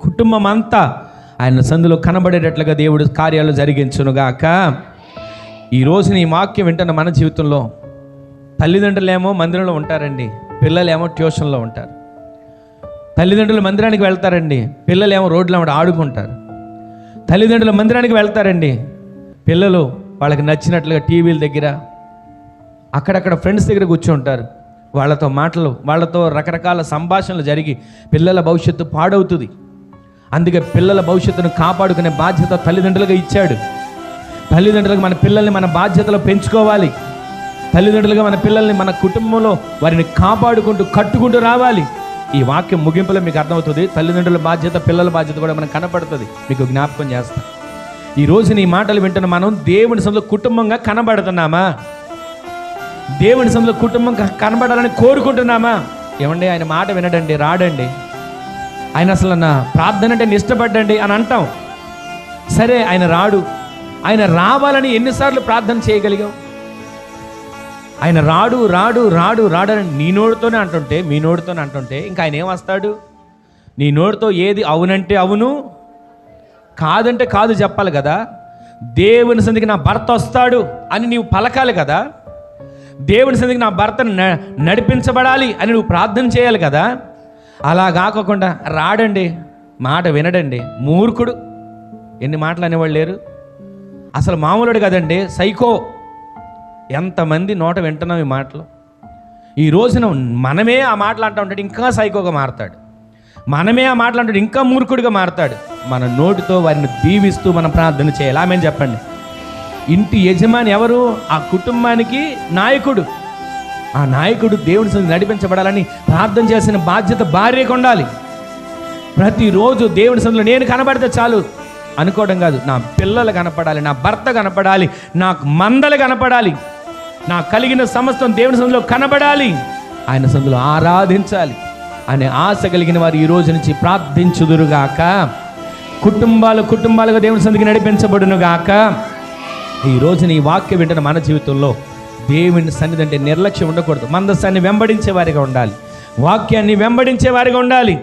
కుటుంబం అంతా ఆయన సందులో కనబడేటట్లుగా దేవుడు కార్యాలు జరిగించునుగాక. ఈ నీ వాక్యం వింటున్న మన జీవితంలో తల్లిదండ్రులేమో మందిరంలో ఉంటారండి పిల్లలేమో ట్యూషన్లో ఉంటారు. తల్లిదండ్రులు మందిరానికి వెళ్తారండి పిల్లలేమో రోడ్లు వెంట ఆడుకుంటారు. తల్లిదండ్రులు మందిరానికి వెళ్తారండి పిల్లలు వాళ్ళకి నచ్చినట్లుగా టీవీల దగ్గర అక్కడక్కడ ఫ్రెండ్స్ దగ్గర కూర్చుంటారు. వాళ్ళతో మాటలు వాళ్ళతో రకరకాల సంభాషణలు జరిగి పిల్లల భవిష్యత్తు పాడవుతుంది. అందుకే పిల్లల భవిష్యత్తును కాపాడుకునే బాధ్యత తల్లిదండ్రులుగా ఇచ్చాడు. తల్లిదండ్రులకు మన పిల్లల్ని మన బాధ్యతలో పెంచుకోవాలి. తల్లిదండ్రులుగా మన పిల్లల్ని మన కుటుంబంలో వారిని కాపాడుకుంటూ కట్టుకుంటూ రావాలి. ఈ వాక్యం ముగింపులో మీకు అర్థమవుతుంది. తల్లిదండ్రుల బాధ్యత పిల్లల బాధ్యత కూడా మనకు కనపడుతుంది. మీకు జ్ఞాపకం చేస్తాం. ఈ రోజు నీ మాటలు వింటున్న మనం దేవుని సందులో కుటుంబంగా కనబడుతున్నామా? దేవుని సందులో కుటుంబం కనబడాలని కోరుకుంటున్నామా? ఏమండి ఆయన మాట వినడండి రాడండి. ఆయన అసలు నా ప్రార్థన అంటే ఇష్టపడ్డండి అని అంటాం. సరే ఆయన రాడు. ఆయన రావాలని ఎన్నిసార్లు ప్రార్థన చేయగలిగాం? ఆయన రాడు రాడు రాడు రాడని నీ నోటితోనే అంటుంటే మీ నోడితోనే అంటుంటే ఇంకా ఆయన ఏం వస్తాడు? నీ నోటితో ఏది అవునంటే అవును కాదంటే కాదు చెప్పాలి కదా. దేవుని సందికి నా భర్త వస్తాడు అని నీవు పలకాలి కదా. దేవుని సందికి నా భర్తను నడిపించబడాలి అని నువ్వు ప్రార్థన చేయాలి కదా. అలా కాకుండా రాడండి మాట వినడండి మూర్ఖుడు. ఎన్ని మాటలు అనేవాళ్ళు లేరు? అసలు మామూలుడు కదండి సైకో. ఎంతమంది నోట వింటున్నాం ఈ మాటలు? ఈ రోజున మనమే ఆ మాటలు అంటూ ఉంటాడు ఇంకా సైకోగా మారతాడు. మనమే ఆ మాటలు అంటాడు ఇంకా మూర్ఖుడిగా మారతాడు. మన నోటితో వారిని దీవిస్తూ మనం ప్రార్థన చేయాలి. ఆమె చెప్పండి. ఇంటి యజమాని ఎవరు? ఆ కుటుంబానికి నాయకుడు. ఆ నాయకుడు దేవుని సన్నిధికి నడిపించబడాలని ప్రార్థన చేసిన బాధ్యత భార్యకు ఉండాలి. ప్రతిరోజు దేవుని సందులో నేను కనబడితే చాలు. అనుకోవడం కాదు నా పిల్లలు కనపడాలి నా భర్త కనపడాలి నాకు మందలు కనపడాలి నాకు కలిగిన సమస్తం దేవుని సందులో కనబడాలి. ఆయన సందులో ఆరాధించాలి. అనే ఆశ కలిగిన వారు ఈ రోజు నుంచి ప్రార్థించుదురుగాక. కుటుంబాలు కుటుంబాలుగా దేవుని సందికి నడిపించబడునుగాక. ఈ రోజున ఈ వాక్యం వింటున్న మన జీవితంలో దేవుని సన్నిధి అంటే నిర్లక్ష్యం ఉండకూడదు. మందస్సాన్ని వెంబడించే వారిగా ఉండాలి. వాక్యాన్ని వెంబడించే వారిగా ఉండాలి.